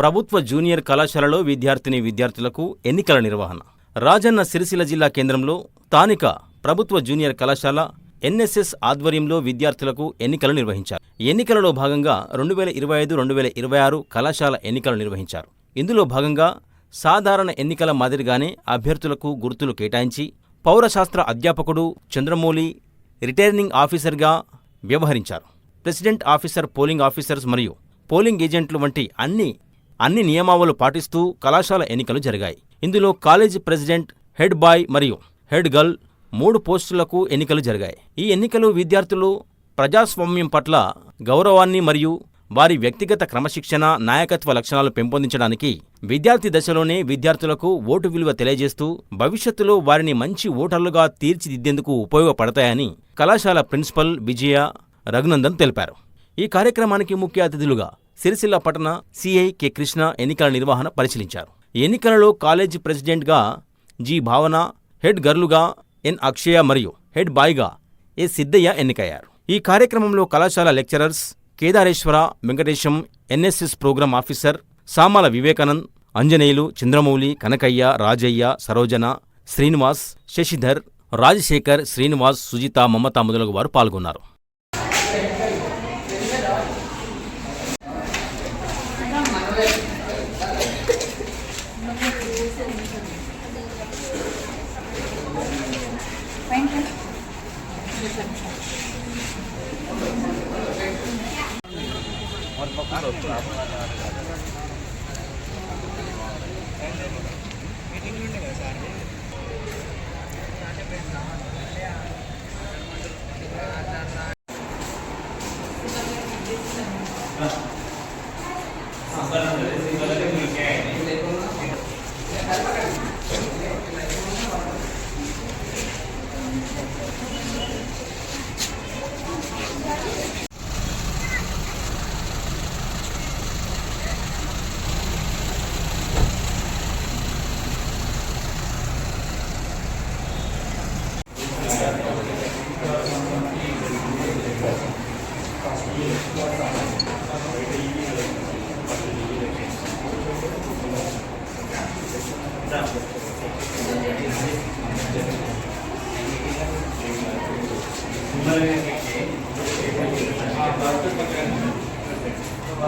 ప్రభుత్వ జూనియర్ కళాశాలలో విద్యార్థిని విద్యార్థులకు ఎన్నికల నిర్వహణ. రాజన్న సిరిసిల్ల జిల్లా కేంద్రంలో స్థానిక ప్రభుత్వ జూనియర్ కళాశాల ఎన్ఎస్ఎస్ ఆధ్వర్యంలో విద్యార్థులకు ఎన్నికలు నిర్వహించారు. ఎన్నికలలో భాగంగా రెండు వేల ఇరవై ఐదు రెండు వేల ఇరవై ఆరు కళాశాల ఎన్నికలు నిర్వహించారు. ఇందులో భాగంగా సాధారణ ఎన్నికల మాదిరిగానే అభ్యర్థులకు గుర్తులు కేటాయించి పౌరశాస్త్ర అధ్యాపకుడు చంద్రమౌళి రిటైర్నింగ్ ఆఫీసర్గా వ్యవహరించారు. ప్రెసిడెంట్ ఆఫీసర్ పోలింగ్ ఆఫీసర్స్ మరియు పోలింగ్ ఏజెంట్లు వంటి అన్ని అన్ని నియమావళులు పాటిస్తూ కళాశాల ఎన్నికలు జరిగాయి. ఇందులో కాలేజీ ప్రెసిడెంట్ హెడ్ బాయ్ మరియు హెడ్ గర్ల్ మూడు పోస్టులకు ఎన్నికలు జరిగాయి. ఈ ఎన్నికలు విద్యార్థులు ప్రజాస్వామ్యం పట్ల గౌరవాన్ని మరియు వారి వ్యక్తిగత క్రమశిక్షణ నాయకత్వ లక్షణాలు పెంపొందించడానికి విద్యార్థి దశలోనే విద్యార్థులకు ఓటు విలువ తెలియజేస్తూ భవిష్యత్తులో వారిని మంచి ఓటర్లుగా తీర్చిదిద్దేందుకు ఉపయోగపడతాయని కళాశాల ప్రిన్సిపల్ విజయ రఘునందన్ తెలిపారు. ఈ కార్యక్రమానికి ముఖ్య అతిథులుగా సిరిసిల్ల పట్టణ సిఐ కె కృష్ణ ఎన్నికల నిర్వహణ పరిశీలించారు. ఎన్నికలలో కాలేజీ ప్రెసిడెంట్గా జి భావన హెడ్ గర్లుగా ఎన్ అక్షయ మరియు హెడ్ బాయ్గా ఏ సిద్ధయ్య ఎన్నికయ్యారు. ఈ కార్యక్రమంలో కళాశాల lecturers Kedareshwar Venkatesham NSS programme officer Samala Vivekanand Anjaneyulu Chandramouli Kanakaiah Rajaiah Sarojana Srinivas Shashidhar Rajashekar Srinivas Sujitha Mamata మొదలగు వారు పాల్గొన్నారు.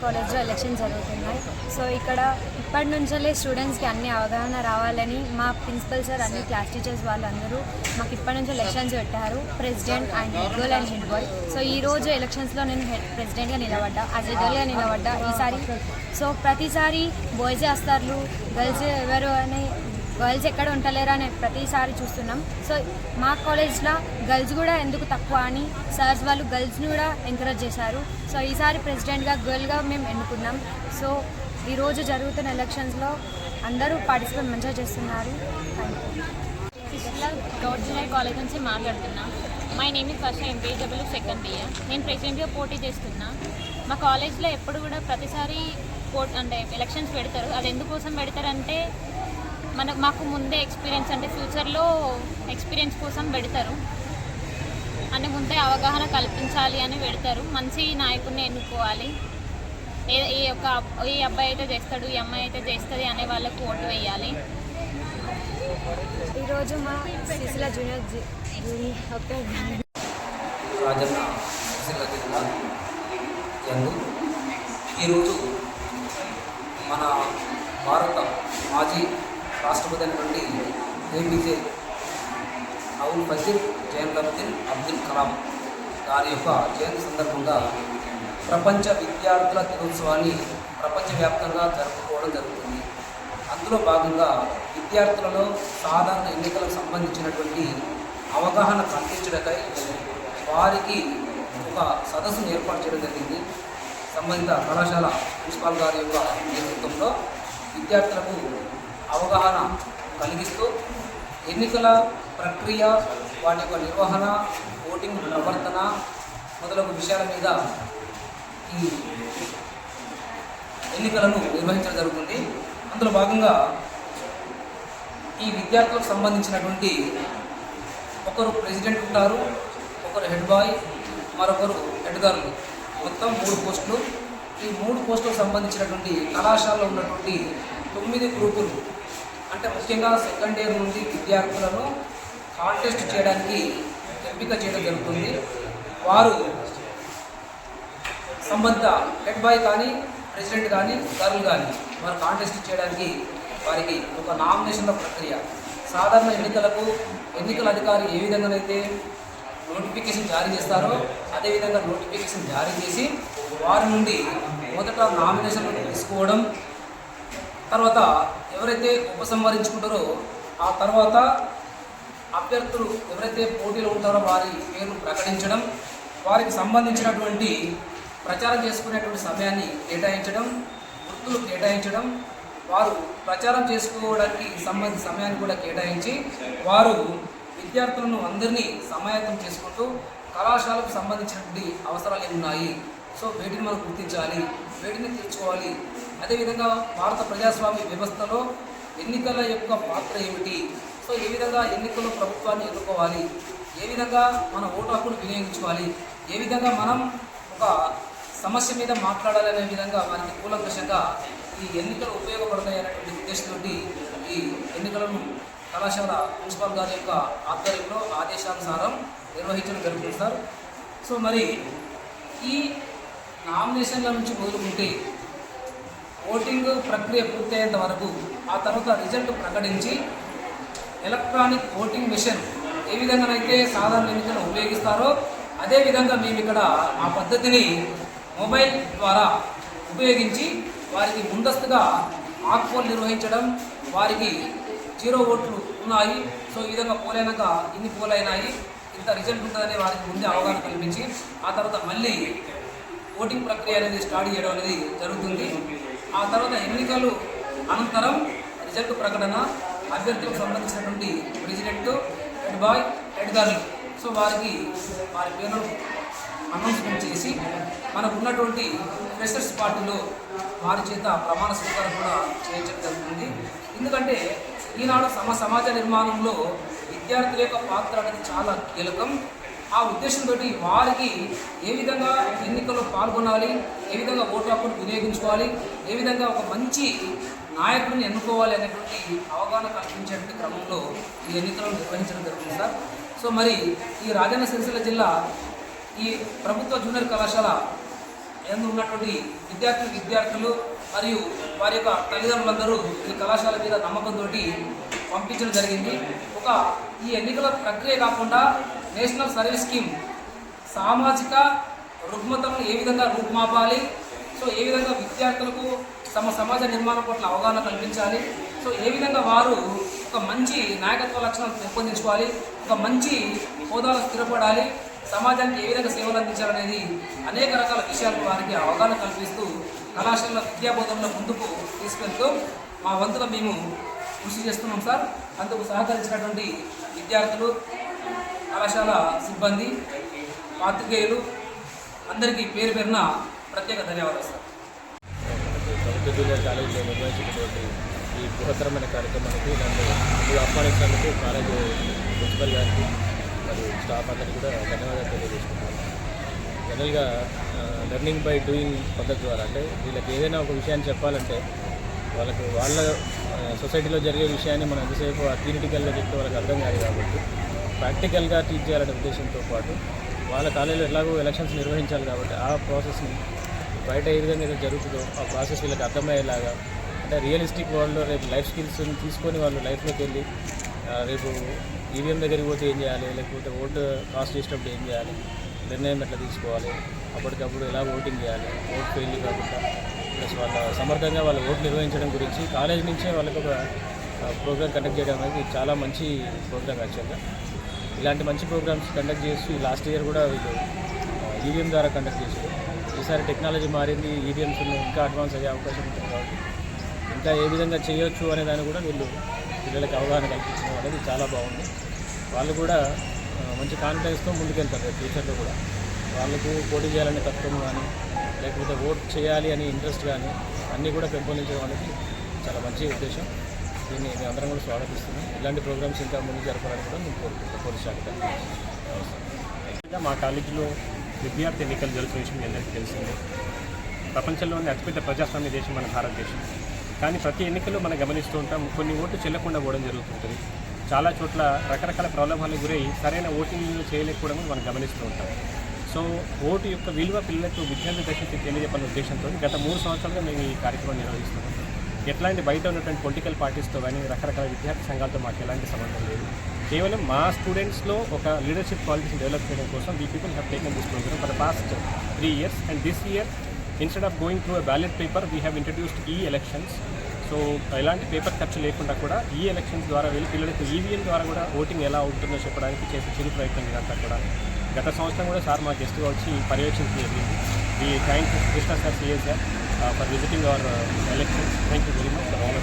కాలేజ్లో ఎలక్షన్ జరుగుతున్నాయి సో ఇక్కడ ఇప్పటి నుంచే స్టూడెంట్స్కి అన్ని అవగాహన రావాలని మా ప్రిన్సిపల్ సార్ అన్ని క్లాస్ టీచర్స్ వాళ్ళందరూ మాకు ఇప్పటి నుంచి ఎలక్షన్స్ పెట్టారు. President and head girl and head boy. So ఈ రోజు ఎలక్షన్స్లో నేను హెడ్ ప్రెసిడెంట్గా నిలబడ్డా. యాజ్ ఎ గర్ల్గా నిలబడ్డా ఈసారి. సో ప్రతిసారి బాయ్సే వస్తారు గర్ల్స్ ఎవరు అని గర్ల్స్ ఎక్కడ ఉంటలేరు అని ప్రతిసారి చూస్తున్నాం. సో మా కాలేజ్లో గర్ల్స్ కూడా ఎందుకు తక్కువ అని సార్స్ వాళ్ళు గర్ల్స్ని కూడా ఎంకరేజ్ చేశారు. సో ఈసారి ప్రెసిడెంట్గా గర్ల్గా మేము ఎన్నుకున్నాం. సో ఈరోజు జరుగుతున్న ఎలక్షన్స్లో అందరూ పార్టిసిపేట్ మంచిగా చేస్తున్నారు. థ్యాంక్ గౌడ్ జూనియర్ కాలేజ్ నుంచి మాట్లాడుతున్నా. My name is Varsha MPW second year నేను ప్రెసిడెంట్గా పోటీ చేస్తున్నా. మా కాలేజ్లో ఎప్పుడు కూడా ప్రతిసారి పో అంటే ఎలక్షన్స్ పెడతారు. అది ఎందుకోసం పెడతారంటే మన మాకు ముందే ఎక్స్పీరియన్స్ అంటే ఫ్యూచర్లో ఎక్స్పీరియన్స్ కోసం పెడతారు. అంటే ముందే అవగాహన కల్పించాలి అని పెడతారు. మంచి నాయకుడిని ఎన్నుకోవాలి. ఏ ఏ ఒక ఈ అబ్బాయి అయితే చేస్తాడు ఈ అమ్మాయి అయితే చేస్తుంది అనే వాళ్ళకు ఓటు వేయాలి. ఈరోజు మా సిసిల జూనియర్ ఈరోజు మన భారత మాజీ రాష్ట్రపతి అయినటువంటి ఏపీజే అవుల్ ఫజీర్ జైనులబ్దీన్ అబ్దుల్ కలాం గారి యొక్క జయంతి సందర్భంగా ప్రపంచ విద్యార్థుల దినోత్సవాన్ని ప్రపంచవ్యాప్తంగా జరుపుకోవడం జరుగుతుంది. అందులో భాగంగా విద్యార్థులలో సాధారణ ఎన్నికలకు సంబంధించినటువంటి అవగాహన కల్పించడకై వారికి ఒక సదస్సును ఏర్పాటు చేయడం జరిగింది. సంబంధిత కళాశాల ప్రిన్సిపాల్ గారి యొక్క నేతృత్వంలో విద్యార్థులకు అవగాహన కలిగిస్తూ ఎన్నికల ప్రక్రియ వాటి యొక్క నిర్వహణ ఓటింగ్ ప్రవర్తన మొదలగు విషయాల మీద ఈ ఎన్నికలను నిర్వహించడం జరుగుతుంది. అందులో భాగంగా ఈ విద్యార్థులకు సంబంధించినటువంటి ఒకరు ప్రెసిడెంట్ ఉంటారు ఒకరు హెడ్ బాయ్ మరొకరు హెడ్ గర్ల్. మొత్తం మూడు పోస్టులు. ఈ మూడు పోస్టులకు సంబంధించినటువంటి కళాశాలలో ఉన్నటువంటి తొమ్మిది గ్రూపులు అంటే ముఖ్యంగా సెకండ్ ఇయర్ నుండి విద్యార్థులను కాంటెస్ట్ చేయడానికి ఎంపిక చేయడం జరుగుతుంది. వారు సంబంధిత హెడ్ బాయ్ కానీ ప్రెసిడెంట్ కానీ గర్ల్ కానీ వారు కాంటెస్ట్ చేయడానికి వారికి ఒక నామినేషన్ల ప్రక్రియ. సాధారణ ఎన్నికలకు ఎన్నికల అధికారి ఏ విధంగానైతే నోటిఫికేషన్ జారీ చేస్తారో అదేవిధంగా నోటిఫికేషన్ జారీ చేసి వారి నుండి మొదట నామినేషన్ తీసుకోవడం తర్వాత ఎవరైతే ఉపసంహరించుకుంటారో ఆ తర్వాత అభ్యర్థులు ఎవరైతే పోటీలో ఉంటారో వారి పేర్లు ప్రకటించడం వారికి సంబంధించినటువంటి ప్రచారం చేసుకునేటువంటి సమయాన్ని కేటాయించడం వృత్తులు కేటాయించడం వారు ప్రచారం చేసుకోవడానికి సంబంధించిన సమయాన్ని కూడా కేటాయించి వారు విద్యార్థులను అందరినీ సమాయత్తం చేసుకుంటూ కళాశాలకు సంబంధించినటువంటి అవసరాలు ఏమి ఉన్నాయి సో వీటిని మనం గుర్తించాలి వీటిని తీర్చుకోవాలి. అదేవిధంగా భారత ప్రజాస్వామ్య వ్యవస్థలో ఎన్నికల యొక్క పాత్ర ఏమిటి? సో ఏ విధంగా ఎన్నికల్లో ప్రభుత్వాన్ని ఎన్నుకోవాలి? ఏ విధంగా మన ఓటు హక్కును వినియోగించుకోవాలి? ఏ విధంగా మనం ఒక సమస్య మీద మాట్లాడాలనే విధంగా వారికి కూలంకషంగా ఈ ఎన్నికలు ఉపయోగపడతాయి అనేటువంటి ఉద్దేశంతో ఈ ఎన్నికలను కళాశాల ప్రిన్సిపాల్ గారి యొక్క ఆధ్వర్యంలో ఆదేశానుసారం నిర్వహించడం జరుగుతుంది సార్. సో మరి ఈ నామినేషన్ల నుంచి మొదలుకుంటే ఓటింగ్ ప్రక్రియ పూర్తయ్యేంత వరకు ఆ తర్వాత రిజల్ట్ ప్రకటించి ఎలక్ట్రానిక్ ఓటింగ్ మిషన్ ఏ విధంగానైతే సాధారణ ఎన్నికలను ఉపయోగిస్తారో అదే విధంగా మేము ఇక్కడ ఆ పద్ధతిని మొబైల్ ద్వారా ఉపయోగించి వారికి ముందస్తుగా ఆక్పోల్ నిర్వహించడం వారికి జీరో ఓట్లు ఉన్నాయి. సో ఈ విధంగా పోలైనాక ఇన్ని పోలైనాయి. ఇంత రిజల్ట్ ఉంటుందని వారికి ముందే అవగాహన కల్పించి ఆ తర్వాత మళ్ళీ ఓటింగ్ ప్రక్రియ అనేది స్టార్ట్ చేయడం అనేది జరుగుతుంది. ఆ తర్వాత ఎన్నికలు అనంతరం రిజల్ట్ ప్రకటన అభ్యర్థులకు సంబంధించినటువంటి president head boy head girl. So వారికి వారి పేరు అనౌన్స్మెంట్ చేసి మనకు ఉన్నటువంటి ఫ్రెషర్స్ పార్టీలో వారి చేత ప్రమాణ స్వీకారం కూడా చేయించడం జరుగుతుంది. ఎందుకంటే ఈనాడు సమ సమాజ నిర్మాణంలో విద్యార్థుల యొక్క పాత్ర అనేది చాలా కీలకం. ఆ ఉద్దేశంతో వారికి ఏ విధంగా ఎన్నికల్లో పాల్గొనాలి ఏ విధంగా ఓటు హక్కును వినియోగించుకోవాలి ఏ విధంగా ఒక మంచి నాయకుడిని ఎన్నుకోవాలి అనేటువంటి అవగాహన కల్పించేటువంటి క్రమంలో ఈ ఎన్నికలను నిర్వహించడం జరుగుతుంది సార్. సో మరి ఈ రాజన్న సిరిసిల్ల జిల్లా ఈ ప్రభుత్వ జూనియర్ కళాశాల ఎందు ఉన్నటువంటి విద్యార్థులు విద్యార్థులు మరియు వారి యొక్క తల్లిదండ్రులందరూ ఈ కళాశాల మీద నమ్మకంతో పంపించడం జరిగింది. ఒక ఈ ఎన్నికల ప్రక్రియ కాకుండా నేషనల్ సర్వీస్ స్కీమ్ సామాజిక రుగ్మతలను ఏ విధంగా రూపుమాపాలి? సో ఏ విధంగా విద్యార్థులకు తమ సమాజ నిర్మాణం పట్ల అవగాహన కల్పించాలి? సో ఏ విధంగా వారు ఒక మంచి నాయకత్వ లక్షణాలు పెంపొందించుకోవాలి? ఒక మంచి హోదాలో స్థిరపడాలి? సమాజానికి ఏ విధంగా సేవలు అందించాలనేది అనేక రకాల విషయాలు వారికి అవగాహన కల్పిస్తూ కళాశాల విద్యాబోధనలో ముందుకు తీసుకెళ్తూ మా వంతుగా మేము కృషి చేస్తున్నాం సార్. అందుకు సహకరించినటువంటి విద్యార్థులు కళాశాల సిబ్బంది పాత్రికేయులు అందరికీ పేరు పేరున ప్రత్యేక ధన్యవాదాలు సార్. జూనియర్ కాలేజీలో నిర్వహించినటువంటి ఈ బృహత్తరమైన కార్యక్రమానికి నన్ను ఆహ్వానించినందుకు కాలేజ్ ప్రిన్సిపల్ గారికి మరియు స్టాఫ్ అందరికీ కూడా ధన్యవాదాలు తెలియజేసుకుంటాను జనరల్గా లెర్నింగ్ బై డూయింగ్ పద్ధతి ద్వారా అంటే వీళ్ళకి ఏదైనా ఒక విషయాన్ని చెప్పాలంటే వాళ్ళకు వాళ్ళ సొసైటీలో జరిగే విషయాన్ని మనం ఎంతసేపు థియరిటికల్గా చెప్తే వాళ్ళకి అర్థం కాదు కాబట్టి ప్రాక్టికల్గా టీచ్ చేయాలనే ఉద్దేశంతో పాటు వాళ్ళ కాలేజీలో ఎలాగో ఎలక్షన్స్ నిర్వహించాలి కాబట్టి ఆ ప్రాసెస్ని బయట ఏ విధంగా అయితే జరుగుతుందో ఆ ప్రాసెస్ వీళ్ళకి అర్థమయ్యేలాగా అంటే రియలిస్టిక్ వరల్డ్లో రేపు లైఫ్ స్కిల్స్ని తీసుకొని వాళ్ళు లైఫ్లోకి వెళ్ళి రేపు ఈవీఎం దగ్గరికి పోతే ఏం చేయాలి? లేకపోతే ఓటు కాస్ట్ చేసేటప్పుడు ఏం చేయాలి? నిర్ణయం ఎట్లా తీసుకోవాలి? అప్పటికప్పుడు ఎలా ఓటింగ్ చేయాలి? ఓట్ ఫెయిల్ కాకుండా ప్లస్ వాళ్ళ సమర్థంగా వాళ్ళ ఓటు నిర్వహించడం గురించి కాలేజ్ నుంచే వాళ్ళకి ఒక ప్రోగ్రామ్ కండక్ట్ చేయడం అనేది చాలా మంచి ప్రోగ్రామ్ యాక్చువల్గా ఇలాంటి మంచి ప్రోగ్రామ్స్ కండక్ట్ చేసి లాస్ట్ ఇయర్ కూడా వీళ్ళు ఈవీఎం ద్వారా కండక్ట్ చేశారు. ఈసారి టెక్నాలజీ మారింది ఈవీఎంస్ ఇంకా అడ్వాన్స్ అయ్యే అవకాశం ఉంటుంది కాబట్టి ఇంకా ఏ విధంగా చేయొచ్చు అనే దాన్ని కూడా వీళ్ళు పిల్లలకి అవగాహన కల్పించడం అనేది చాలా బాగుంది. వాళ్ళు కూడా మంచి కాన్ఫిడెన్స్తో ముందుకెళ్తారు ఫ్యూచర్లో కూడా. వాళ్ళకు పోటీ చేయాలనే తత్వం కానీ లేకపోతే ఓట్ చేయాలి అని ఇంట్రెస్ట్ కానీ అన్నీ కూడా పెంపొందించడం అనేది చాలా మంచి ఉద్దేశం. దీన్ని మేము అందరం కూడా స్వాగతిస్తున్నాం. ఇలాంటి ప్రోగ్రామ్స్ ఇంకా ముందు జరపాలని కూడా మేము కోరుకుంటాం పోలీస్ శాఖ మా కాలేజీలో విద్యార్థి ఎన్నికలు జరుగుతున్న విషయం మీ అందరికీ తెలిసిందే. ప్రపంచంలోనే అతిపెద్ద ప్రజాస్వామ్య దేశం మన భారతదేశం. కానీ ప్రతి ఎన్నికల్లో మనం గమనిస్తూ ఉంటాం కొన్ని ఓట్లు చెల్లకుండా పోవడం జరుగుతుంటుంది. చాలా చోట్ల రకరకాల ప్రలోభాలకు గురై సరైన ఓటింగ్ చేయలేకపోవడం మనం గమనిస్తూ ఉంటాం. సో ఓటు యొక్క విలువ పిల్లలకు విద్యార్థి దశకి తెలియజెప్పాలనే ఉద్దేశంతో గత మూడు సంవత్సరాలుగా మేము ఈ కార్యక్రమం నిర్వహిస్తున్నాం. ఎట్లాంటి బయట ఉన్నటువంటి పొలిటికల్ పార్టీస్తో కానీ రకరకాల విద్యార్థి సంఘాలతో మాకు ఎలాంటి సంబంధం లేదు. కేవలం మా స్టూడెంట్స్లో ఒక లీడర్షిప్ క్వాలిటీస్ని డెవలప్ చేయడం కోసం we people have taken this programme for the past three years. And this year instead of going through a ballot paper we have introduced ఈ ఎలక్షన్స్. సో ఎలాంటి పేపర్ ఖర్చు లేకుండా కూడా ఈ ఎలక్షన్స్ ద్వారా వెళ్ళి పిల్లలకు ఈవీఎం ద్వారా కూడా ఓటింగ్ ఎలా ఉంటుందో చెప్పడానికి చేసే చిరు ప్రయత్నం ఇదంతా కూడా. గత సంవత్సరం కూడా సార్ మా గెస్ట్గా వచ్చి పర్యవేక్షించి జరిగింది. ఈ thank you Krishna sir CS sir for visiting our elections. Thank you very much. For all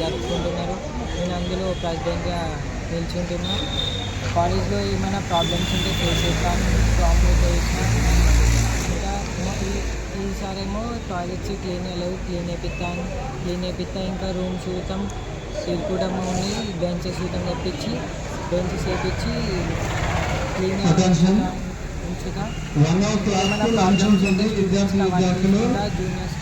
జరుపుకుంటున్నారు. నేను అందులో ప్రెసిడెంట్గా నిల్చుంటున్నాను కాలేజ్లో ఏమైనా ప్రాబ్లమ్స్ ఉంటే ఫేస్ చేస్తాను. ప్రాబ్లమ్ చేసిన ఈసారేమో టాయిలెట్స్ క్లీన్ అయ్యలేవు క్లీన్ చేపిస్తాను క్లీన్ చేపిస్తా ఇంకా రూమ్ చూద్దాం. కూడా ఉన్నాయి బెంచెస్ చూద్దాం తెప్పించి బెంచెస్ వేపించి క్లీన్ ఉంచుతా జూనియర్స్